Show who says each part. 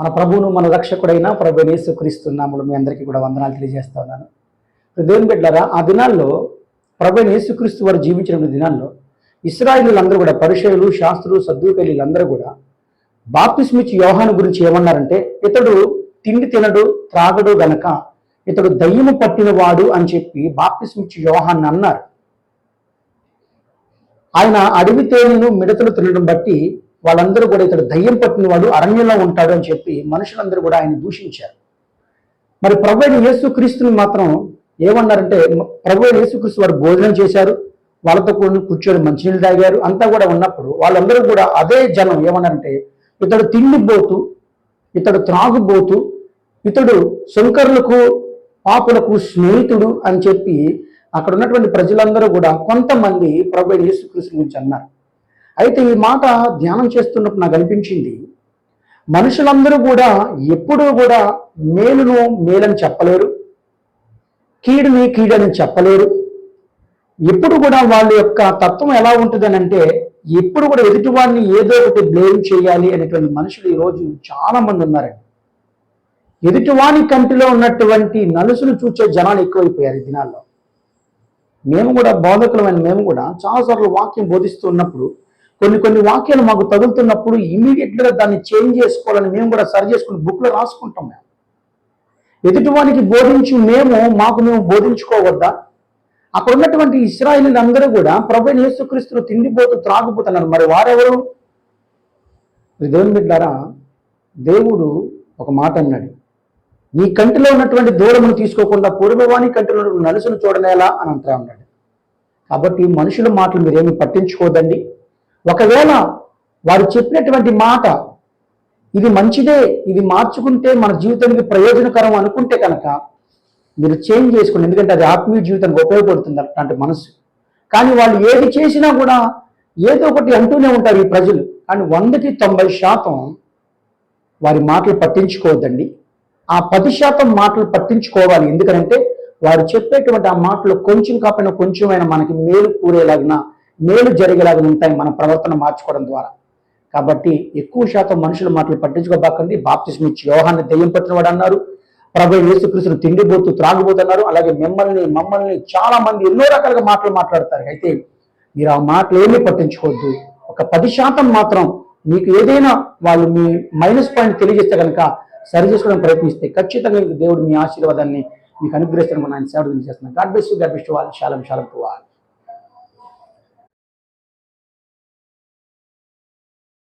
Speaker 1: మన ప్రభువును మన రక్షకుడైన ప్రభు యేసుక్రీస్తున్నాములు మీ అందరికీ కూడా వందనాలు తెలియజేస్తా ఉన్నాను. దేవుని బిడ్డరా ఆ దినాల్లో ప్రభు యేసుక్రీస్తు వారు జీవించిన దినాల్లో ఇస్రాయిలందరూ కూడా పరిచయులు శాస్త్రులు సద్దుకలీలు అందరూ కూడా బాప్తిస్మిచ్చి యోహాను గురించి ఏమన్నారంటే ఇతడు తిండి తినడు త్రాగడు గనక ఇతడు దయ్యము పట్టినవాడు అని చెప్పి బాప్తిస్మిచ్చి యోహాన్ని అన్నారు. ఆయన అడవి తేనెను మిడతలు తినడం బట్టి వాళ్ళందరూ కూడా ఇతడు దయ్యం పట్టినవాడు అరణ్యంలో ఉంటాడు అని చెప్పి మనుషులందరూ కూడా ఆయన దూషించారు. మరి ప్రభు అయిన యేసుక్రీస్తుని మాత్రం ఏమన్నారంటే ప్రభు అయిన యేసుక్రీస్తు వారు భోజనం చేశారు వాళ్ళతో కూడా కూర్చొని మంచినీళ్ళు తాగారు అంతా కూడా ఉన్నప్పుడు వాళ్ళందరూ కూడా అదే జనం ఏమన్నారంటే ఇతడు తిండిపోతు ఇతడు త్రాగుబోతు ఇతడు శంకరులకు పాపులకు స్నేహితుడు అని చెప్పి అక్కడ ఉన్నటువంటి ప్రజలందరూ కూడా కొంతమంది ప్రభు అయిన యేసుక్రీస్తు గురించి అన్నారు. అయితే ఈ మాట ధ్యానం చేస్తున్నప్పుడు నాకు అనిపించింది మనుషులందరూ కూడా ఎప్పుడూ కూడా మేలును మేలని చెప్పలేరు కీడుని కీడని చెప్పలేరు. ఎప్పుడు కూడా వాళ్ళ యొక్క తత్వం ఎలా ఉంటుందని అంటే ఎప్పుడు కూడా ఎదుటివాడిని ఏదో ఒకటి బ్లేమ్ చేయాలి అనేటువంటి మనుషులు ఈరోజు చాలా మంది ఉన్నారండి. ఎదుటివాని కంటిలో ఉన్నటువంటి నలుసులు చూచే జనాలు ఎక్కువైపోయారు ఈ దినాల్లో. మేము కూడా బోధకులమైన మేము కూడా చాలాసార్లు వాక్యం బోధిస్తున్నప్పుడు కొన్ని కొన్ని వాక్యాలు మాకు తగులుతున్నప్పుడు ఇమీడియట్గా దాన్ని చేంజ్ చేసుకోవాలని మేము కూడా సరి చేసుకుని బుక్లో రాసుకుంటాం మేము. ఎదుటివానికి బోధించి మేము మాకు మేము బోధించుకోవద్దా? అక్కడ ఉన్నటువంటి ఇస్రాయిలీలు అందరూ కూడా ప్రభు యేసుక్రీస్తులు తిండిపోతూ త్రాగిపోతున్నారు మరి వారెవరు? దేవుని బిడ్డారా దేవుడు ఒక మాట అన్నాడు. నీ కంటిలో ఉన్నటువంటి దూరమును తీసుకోకుండా పూర్వవాణి కంటిలో నలుసును చూడనేలా అని అంటా ఉన్నాడు కాబట్టి మనుషుల మాటలు మీరేమి పట్టించుకోదండి. ఒకవేళ వారు చెప్పినటువంటి మాట ఇది మంచిదే ఇది మార్చుకుంటే మన జీవితానికి ప్రయోజనకరం అనుకుంటే కనుక మీరు చేంజ్ చేసుకోండి. ఎందుకంటే అది ఆత్మీయ జీవితానికి ఉపయోగపడుతుంది అలాంటి మనసు. కానీ వాళ్ళు ఏది చేసినా కూడా ఏదో ఒకటి అంటూనే ఉంటారు ఈ ప్రజలు. కానీ వందకి తొంభై శాతం వారి మాటలు పట్టించుకోవద్దండి. ఆ పది శాతం మాటలు పట్టించుకోవాలి. ఎందుకంటే వారు చెప్పేటువంటి ఆ మాటలు కొంచెం కాకపోయినా కొంచెమైనా మనకి మేలు కూరేలాగిన మేలు జరిగేలాగా ఉంటాయి మన ప్రవర్తన మార్చుకోవడం ద్వారా. కాబట్టి ఎక్కువ శాతం మనుషుల మాటలు పట్టించుకోబాకండి. బాప్తిస్మి ఇచ్చి యోహాన్ని దెయ్యం పట్టిన వాడు అన్నారు. ప్రభు తిండి తిండిపోతూ త్రాగిపోతున్నారు అలాగే మిమ్మల్ని మమ్మల్ని చాలా మంది ఎన్నో రకాలుగా మాటలు మాట్లాడతారు. అయితే మీరు ఆ మాటలు ఏమీ పట్టించుకోవద్దు. ఒక పది శాతం మాత్రం మీకు ఏదైనా వాళ్ళు మీ మైనస్ పాయింట్ తెలియజేస్తే కనుక సరి చేసుకోవడానికి ప్రయత్నిస్తే ఖచ్చితంగా దేవుడు మీ ఆశీర్వాదాన్ని మీకు అనుగ్రహిస్తారని మనం ఆయన సేవ చేస్తున్నాం గాడ్ బెస్ట్ గాడ్ బెస్ట్ వాళ్ళు శాలం శాలం